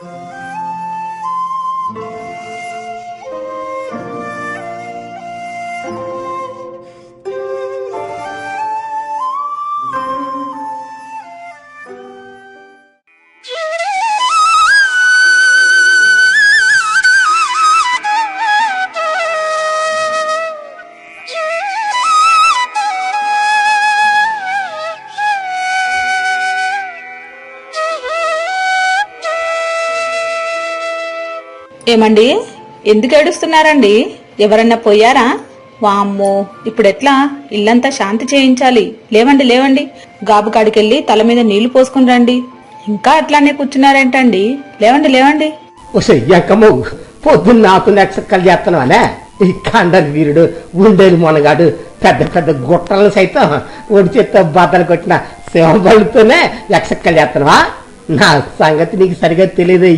Música ఏమండి? ఎందుకు ఏడుస్తున్నారండి? ఎవరన్నా పోయారా? వామ్మో ఇప్పుడెట్లా? ఇల్లంతా శాంతి చేయించాలి. లేవండి లేవండి. గాబు కాడికెళ్ళి తల మీద నీళ్ళు పోసుకుని రండి. ఇంకా అట్లానే కూర్చున్నారేంటండి? లేవండి లేవండి. ఒసే పొద్దున్న నాకు నెక్సక్కలు చేస్తున్నావానే ఈ కండలు వీరుడు ఉండేలు మొనగాడు పెద్ద పెద్ద గుట్టలను సైతం ఒడిచేత్తో బద్దలు కొట్టిన శివబలుతోనే ఎక్సక్కలు చేస్తున్నావా నా సంగతి నీకు సరిగా తెలియదు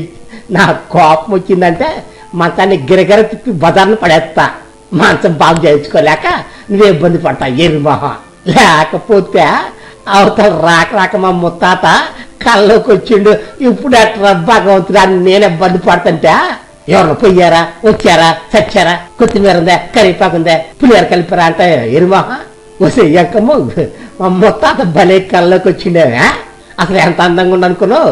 నా కోపం వచ్చిందంటే మంచాన్ని గిరగిర తిప్పి బజార్ను పడేస్తా. మంచం బాగు చేయించుకోలేక నువ్వే ఇబ్బంది పడతా మొహం లేకపోతే అవతల రాక రాక మా ముత్తాత కళ్ళలోకి వచ్చిండు. ఇప్పుడు అట్లా భగవంతుడు అని నేను ఇబ్బంది పడుతుంటే ఎవరు పోయారా వచ్చారా చచ్చారా? కొత్తిమీర ఉందా కరివేపాకు ఉందా? పులిహోర కలిపారా అంటే ఎరుమొహం వసే ఎక్కమ్మ మా ముత్తాత భలే కళ్ళలోకి వచ్చిండేవా అసలు ఎంత అందంగా ఉండనుకున్నావు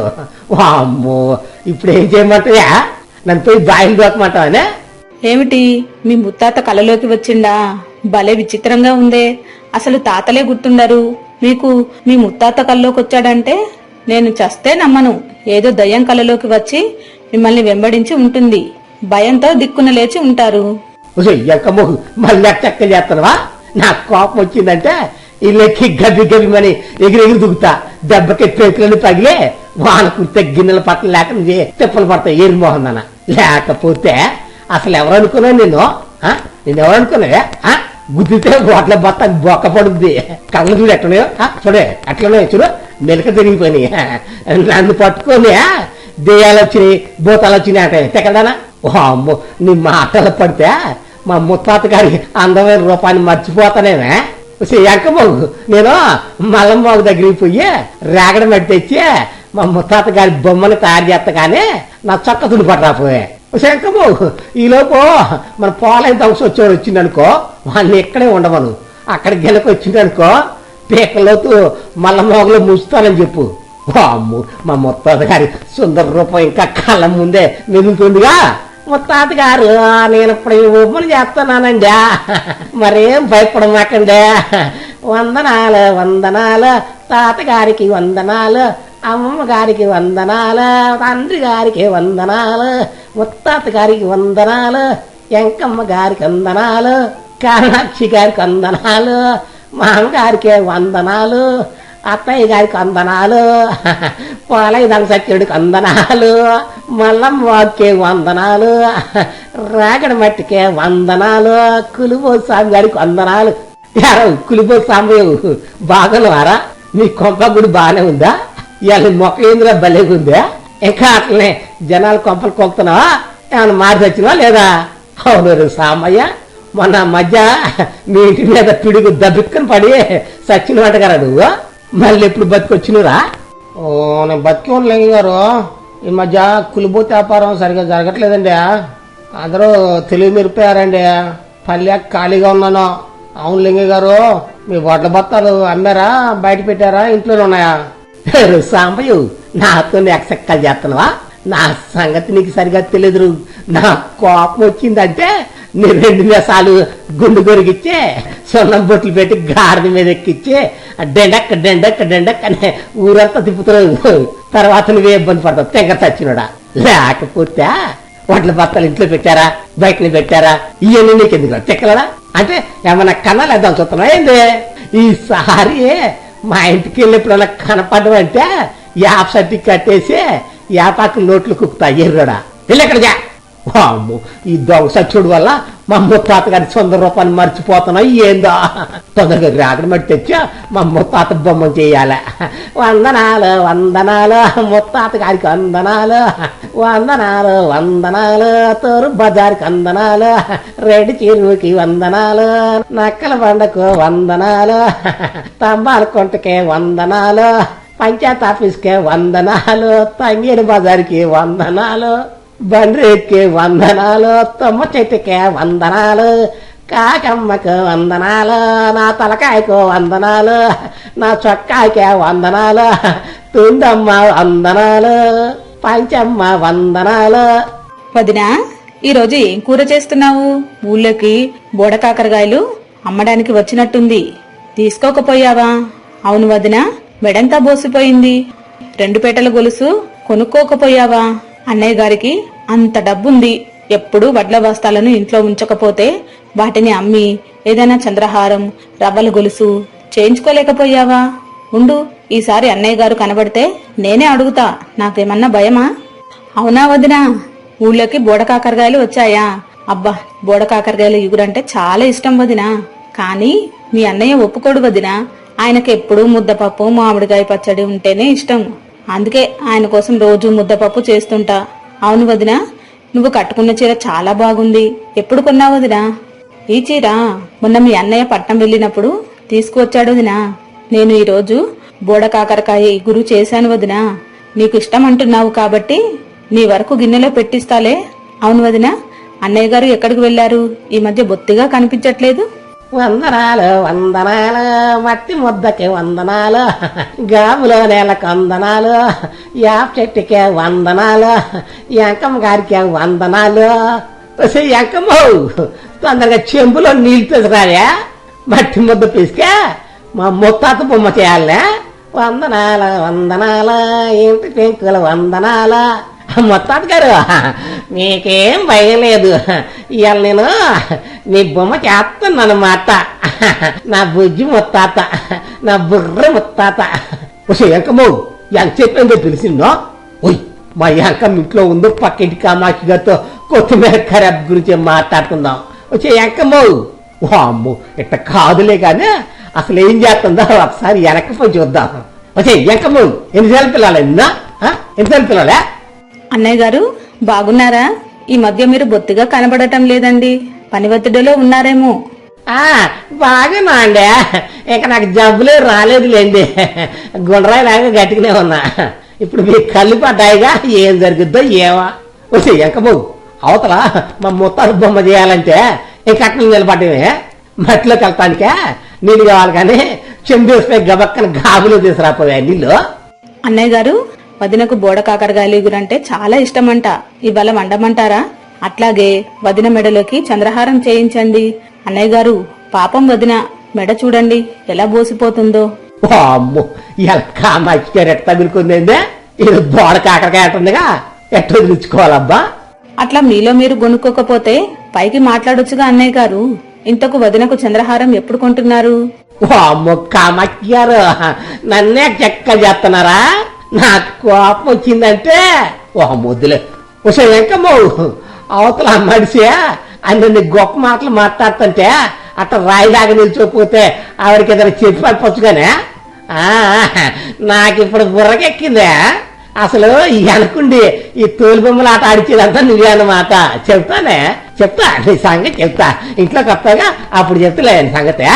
వామ్మో ఇప్పుడు ఏం చేయమంటావా నన్ను పోయి బాయిలు దూకమంటావానే? ఏమిటి? మీ ముత్తాత కలలోకి వచ్చిండా? భలే విచిత్రంగా ఉందే. అసలు తాతలే గుర్తుండరు. మీకు మీ ముత్తాత కల్లోకి వచ్చాడంటే నేను చస్తే నమ్మను. ఏదో దయ్యం కలలోకి వచ్చి మిమ్మల్ని వెంబడించి ఉంటుంది. భయంతో దిక్కున లేచి ఉంటారు. మళ్ళీ చెక్క చేస్తున్నావా? నాకు కోపం వచ్చిందంటే ఇల్లెక్కి గబ్బి గబ్బిమని ఎగిరి ఎగిరి దుగుతా దెబ్బకి పేతులను పగిలే వాన కుడితే గిన్నెల పట్ల లేక తిప్పలు పడతాయి ఏరి మోహందన లేకపోతే అసలు ఎవరు నేను నేను ఆ? ఎవరు అనుకున్నావే? ఆ? గుద్దితే ఓట్ల బత్త బొక్క పడుద్ది. కళ్ళు చూడు ఎట్లనే చూడే ఎట్లనే చూడు. మెలక తిరిగిపోయి నన్ను పట్టుకొని దెయ్యాలు వచ్చినాయి భూతాలు వచ్చినాయి అంటే ఎక్కడానా ఓ అమ్మో నీ మాటలు పడితే మా ముత్తాత గారి అందమైన రూపాన్ని మర్చిపోతానేమే. ఎక్కబోగు నేను మల్లమ్మోగు దగ్గరికి పోయి రేగడ మెట్టి తెచ్చి మా ముత్తాత గారి బొమ్మని తయారు చేస్తా కానీ నా చొక్క తుడి పట్టరాపోయే శంకమోగు ఈలోపు మన పోలైన దంశ వచ్చేవాడు వచ్చిందనుకో వాడిని ఇక్కడే ఉండమను. అక్కడ గెలకు వచ్చిందనుకో పీకలోతు మల్లమోగలో ముంచుతానని చెప్పు. అమ్ము మా ముత్తాత గారి సుందర రూపం ఇంకా కళ్ళ ముందే మెదులుతుందిగా. ముత్తాత గారు నేను ఇప్పుడు ఈ ఉమ్మలు చేస్తున్నానండి. మరేం భయపడమాకండి. వందనాలు వందనాలు. తాతగారికి వందనాలు అమ్మమ్మ గారికి వందనాలు తండ్రి గారికి వందనాలు ముత్తాత గారికి వందనాలు ఎంకమ్మ గారికి వందనాలు కామాక్షి గారికి వందనాలు మామగారికి వందనాలు అత్తయ్య గారికి అందనాలు పాలయ్య దాని సత్యుడికి వందనాలు మల్లమ్మ వాక్కే వందనాలు రాగడ మట్టికే వందనాలు కులుబో స్వామి గారికి వందనాలు యారో కులుబో స్వామి బాగలవారా మీ కొంప గుడి బాగానే ఉందా? ఇవాళ మొక్క ఏందిరా భలే ఉందా? ఇంకా అట్లనే జనాలు కొంపలు కొక్కుతున్నావా ఏమైనా మారి వచ్చినా లేదా? అవును సామయ్య మొన్న మధ్య మీ ఇంటి మీద పిడుగు దబ్బిక్కుని పడి సచిన వంటగారా నువ్వు? మళ్ళీ ఎప్పుడు బతికొచ్చినరా? ఓ నేను బతికి ఉండలేంగ గారు. ఈ మధ్య కులిపోతే వ్యాపారం సరిగా జరగట్లేదండి. అందరూ తెలివి మెరిపోయారండి. పల్లె ఖాళీగా ఉన్నాను. అవును లింగ గారు మీ వడ్ల బత్తాలు అమ్మారా? బయట పెట్టారా? ఇంట్లోనే ఉన్నాయా? సాంబయ్య నాతో ఎక్సెక్కలు చేస్తున్నావా? నా సంగతి నీకు సరిగా తెలియదు నా కోపం వచ్చిందంటే నీ రెండు మెసాలు గుండు గొరిగిచ్చే సొన్నం బొట్లు పెట్టి గాడిద మీద ఎక్కిచ్చి డెండక్ డెండక్ డెండక్ అనే ఊరంతా తిప్పుతున్నావు తర్వాత నువ్వే ఇబ్బంది పడతావు తెగ తచ్చినడా లేకపోతే వడ్ల బత్తలు ఇంట్లో పెట్టారా బయటని పెట్టారా? ఇవన్నీ నీకు ఎందుకు తెక్కలడా అంటే ఏమన్నా కన్నాలు వేద్దాం చూస్తున్నా ఏంది? ఈసారి మా ఇంటికి వెళ్ళి కనపడడం అంటే యాప్ సర్టి కట్టేసి యాపాకు నోట్లు కుక్కుతా ఎర్రడా. వెళ్ళి ఎక్కడికా వామ్మో, ఈ దొంగ సచ్చుడు వల్ల మా ముత్తాత గారి సొంత రూపాన్ని మర్చిపోతున్నా ఏందో. తొందరగా రాగడ మట్టి తెచ్చా మా ముత్తాత బొమ్మ చేయాల. వందనాలు వందనాలు ముత్తాత గారికి వందనాలు. వందనాలు వందనాలు తోరు బజార్కి వందనాలు. రెడ్డి చెరువుకి వందనాలు నక్కల బండకు వందనాలు. తంబాల కొంటకే వందనాలు. పంచాయత్ ఆఫీస్కే వందనాలు. తంగేడు బజార్కి వందనాలు. బండ్రేకి వందనాలు తుమ్మ చెట్టుకే వందనాలు కాకమ్మకు వందనాలు నా తలకాయకు వందనాలు నా చొక్కాయకే వందనాలు తుండమ్మ వందనాలు పంచమ్మ వందనాలు. వదినా ఈరోజు ఏం కూర చేస్తున్నావు? ఊళ్ళోకి బోడకాకరకాయలు అమ్మడానికి వచ్చినట్టుంది. తీసుకోకపోయావా? అవును వదినా మెడంతా బోసిపోయింది. రెండు పేటల గొలుసు కొనుక్కోకపోయావా? అన్నయ్య గారికి అంత డబ్బుంది. ఎప్పుడూ వడ్ల బస్తాలను ఇంట్లో ఉంచకపోతే వాటిని అమ్మి ఏదైనా చంద్రహారం రవ్వల గొలుసు చేయించుకోలేకపోయావా? ఉండు ఈసారి అన్నయ్య గారు కనబడితే నేనే అడుగుతా. నాకేమన్నా భయమా? అవునా వదినా? ఊళ్ళోకి బోడకాకరకాయలు వచ్చాయా? అబ్బా బోడకాకరకాయలు ఇగురంటే చాలా ఇష్టం వదినా. కానీ మీ అన్నయ్య ఒప్పుకోడు వదినా. ఆయనకి ఎప్పుడూ ముద్దపప్పు మామిడికాయ పచ్చడి ఉంటేనే ఇష్టం. అందుకే ఆయన కోసం రోజు ముద్దపప్పు చేస్తుంటా. అవును వదినా నువ్వు కట్టుకున్న చీర చాలా బాగుంది. ఎప్పుడు కొన్నావు వదినా? ఈ చీర మొన్న మీ అన్నయ్య పట్నం వెళ్ళినప్పుడు తీసుకువచ్చాడు వదినా. నేను ఈరోజు బోడకాకరకాయ ఇగురు చేశాను వదినా. నీకు ఇష్టం అంటున్నావు కాబట్టి నీ వరకు గిన్నెలో పెట్టిస్తాలే. అవును వదినా అన్నయ్య గారు ఎక్కడికి వెళ్ళారు ఈ మధ్య బొత్తిగా కనిపించట్లేదు. వందనాలు వందనాలు. మట్టి ముద్దకి వందనాలు. గాబులో నేలకు వందనాలు. యాప్ చెట్టుకే వందనాలు. ఎంకమ్మ గారికి వందనాలు. ఎంకమ్మ తొందరగా చెంబులో నీళ్ళు తీసుకురాలే మట్టి ముద్ద పిసికే మా ముత్తాత బొమ్మ చేయాలనే వందనాలు వందనాల. ఇంటి పెంకుల వందనాల. మొత్తాత గారు మీకేం భయం లేదు. ఇవాళ నేను మీ బొమ్మ చేస్తానన్నమాట నా బుజ్జి ముత్తాత నా బుర్ర ముత్తాత. వచ్చే ఎంకమ్మో ఎంత చెప్పిందో తెలిసిందో? ఓయ్ మా ఎంకమ్మ ఇంట్లో ఉందో పక్కింటి కామాక్షి గారితో కొత్తిమీర ఖరాబ్ గురించి మాట్లాడుకుందాం. వచ్చే ఎంకమ్మో ఓ అమ్మో ఇట్ట కాదులే కానీ అసలు ఏం చేస్తుందో ఒకసారి వెనక్కి పోయి చూద్దాం. వచ్చే ఎంకమ్మో ఎన్నిసార్లు పిల్లలు ఎన్నా ఎన్నిసార్లు పిల్లలే అన్నయ్య గారు బాగున్నారా? ఈ మధ్య మీరు బొత్తిగా కనబడటం లేదండి. పని ఒత్తిడిలో ఉన్నారేమో. ఆ బాగానా అండి ఇక నాకు జబ్బులే రాలేదులేండి. గుండ్రాయి లాగా గట్టిగానే ఉన్నా. ఇప్పుడు మీ కళ్ళు పడ్డాయిగా ఏం జరుగుద్దో ఏవా వచ్చి ఎంకబోవు అవతల మా ముత్తారు బొమ్మ చేయాలంటే ఇంక అట్లా నిలబడ్డమే. మట్టిలోకి వెళ్తానికే నీళ్ళు కావాలి కానీ చెంబేసిపోయి గబక్కన గాబులో తీసుకురాపోయా నీళ్ళు. అన్నయ్య గారు వదినకు బోడకాకరకాయలు ఇగురంటే చాలా ఇష్టమంట. ఇవాళ వండమంటారా? అట్లాగే వదిన మెడలోకి చంద్రహారం చేయించండి. అన్నయ్య గారు పాపం వదిన మెడ చూడండి ఎలా బోసిపోతుందో. ఓ అమ్మో ఇలా కామాక్షి గారు ఎట్ట తగులుకుందేందే? ఇది బోడ కాకరకాయ ఉందిగా ఎట్ట వదిలించుకోవాలబ్బా? అట్లా మీలో మీరు గొనుక్కోకపోతే పైకి మాట్లాడొచ్చుగా అన్నయ్య గారు. ఇంతకు వదినకు చంద్రహారం ఎప్పుడు కొంటున్నారు? అమ్మో నన్నే చెక్క చేస్తున్నారా? నాకు కోపం వచ్చిందంటే ఓ ముద్దులే. ఉష వెంకమ్మో అవతల మనిషియా అన్ని గొప్ప మాటలు మాట్లాడుతుంటే అట్లా రాయిలాగా నిల్చోపోతే ఆవిడకి ఏదైనా చెప్పి పడిపోవచ్చుగానే నాకు ఇప్పుడు బుర్రకెక్కిందే. అసలు అనుకుండి ఈ తోలు బొమ్మలు ఆట ఆడిచేదంతా నువ్వే అన్నమాట. చెప్తానే? చెప్తా నీ సంగతి చెప్తా. ఇంట్లో కొత్తగా అప్పుడు చెప్తలే సంగతే.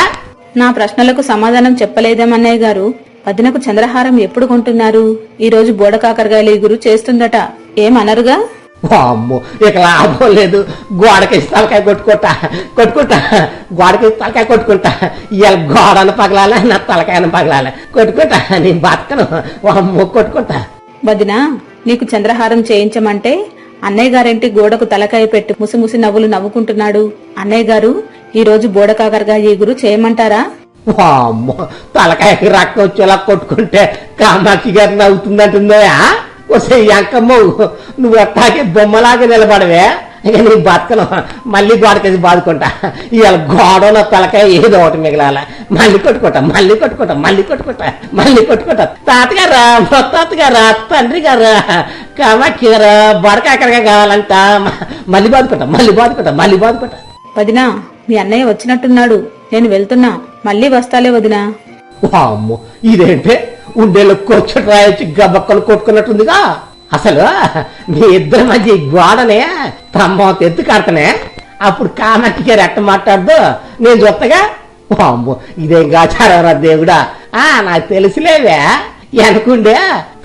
నా ప్రశ్నలకు సమాధానం చెప్పలేదేమన్నయ్య గారు. వదినకు చంద్రహారం ఎప్పుడు కొంటున్నారు? ఈ రోజు బోడకాకరకాయలు ఇగురు చేస్తుందట. ఏమనరుగా అమ్మో ఇక లాభం లేదు. గోడకి తలకాయ కొట్టుకుంటా కొట్టుకుంటా గోడకి తలకాయ కొట్టుకుంటా. ఇవాళ గోడను పగలాల నా తలకాయను పగలాల. కొట్టుకుంటా నీ బతకను. అమ్మో కొట్టుకుంటా. వదినా నీకు చంద్రహారం చేయించమంటే అన్నయ్య గారింటి గోడకు తలకాయ పెట్టి ముసిముసి నవ్వులు నవ్వుకుంటున్నాడు. అన్నయ్య గారు ఈ రోజు బోడకాకరకాయ ఇగురు చేయమంటారా? అమ్మో తలకాయకి రక్తం వచ్చేలా కొట్టుకుంటే కామాక్షి గారు నవ్వుతుందంటుందోయా వస్తే ఎంకమ్మ నువ్వు అట్టాగే బొమ్మలాగా నిలబడవే. ఇక నీ బతకను మళ్ళీ గోడకేసి బాదుకుంటా. ఇవాళ గోడలో తలకాయ ఏదో ఒకటి మిగలాల. మళ్ళీ కొట్టుకుంటా మళ్ళీ కొట్టుకుంటా మళ్ళీ కొట్టుకుంటా మళ్ళీ కొట్టుకుంటా. తాతగారా మొత్తాతగారా తండ్రి గారా కామాక్షి గారా బడకాకరగా కావాలంట. మళ్ళీ బాదుకుంటా మళ్ళీ బాదుకుంటా మళ్ళీ బాదుకుంటా. పదినా మీ అన్నయ్య వచ్చినట్టున్నాడు నేను వెళ్తున్నా. మళ్ళీ వస్తాలే వదినా. వామ్మో ఇదేంటే ఉండేళ్ళు కూర్చొని రాయొచ్చి గబక్కలు కొట్టుకున్నట్టుందిగా. అసలు మీ ఇద్దరి మధ్య గోడనే స్తంభం ఎత్తు కడతనే. అప్పుడు కామాక్షి గారు ఎట్ట మాట్లాడదు. నేను చూస్తగా వామ్మో ఇదేం గాచారా దేవుడా? ఆ నాకు తెలుసులేవే. వెనకుండే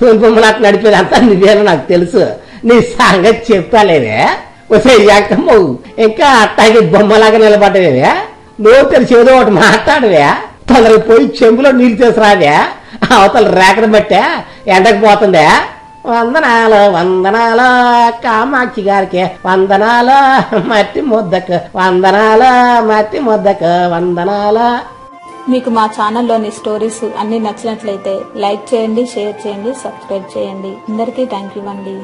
తోలు బొమ్మలాట నడిపేది అంతా నాకు తెలుసు. నీ సంగతి చెప్తాలేవే వసే ఇంకా అట్టాగే బొమ్మలాగా నిలబడ్డవేవే. నువ్వు తెలిసి ఏదో ఒకటి మాట్లాడవే. తొందరగా పోయి చెంబులో నీళ్ళు తీసుకురావే. అవతల రేకడం బట్టే ఎండకు పోతుందే. వందనాలు వందనాలు కామాక్షి గారికి వందనాలు మట్టి ముద్దకు వందనాలు మట్టి ముద్దకు వందనాలు. మీకు మా ఛానల్లోని స్టోరీస్ అన్ని నచ్చినట్లయితే లైక్ చేయండి షేర్ చేయండి సబ్స్క్రైబ్ చేయండి. అందరికీ థ్యాంక్ యూ అండి.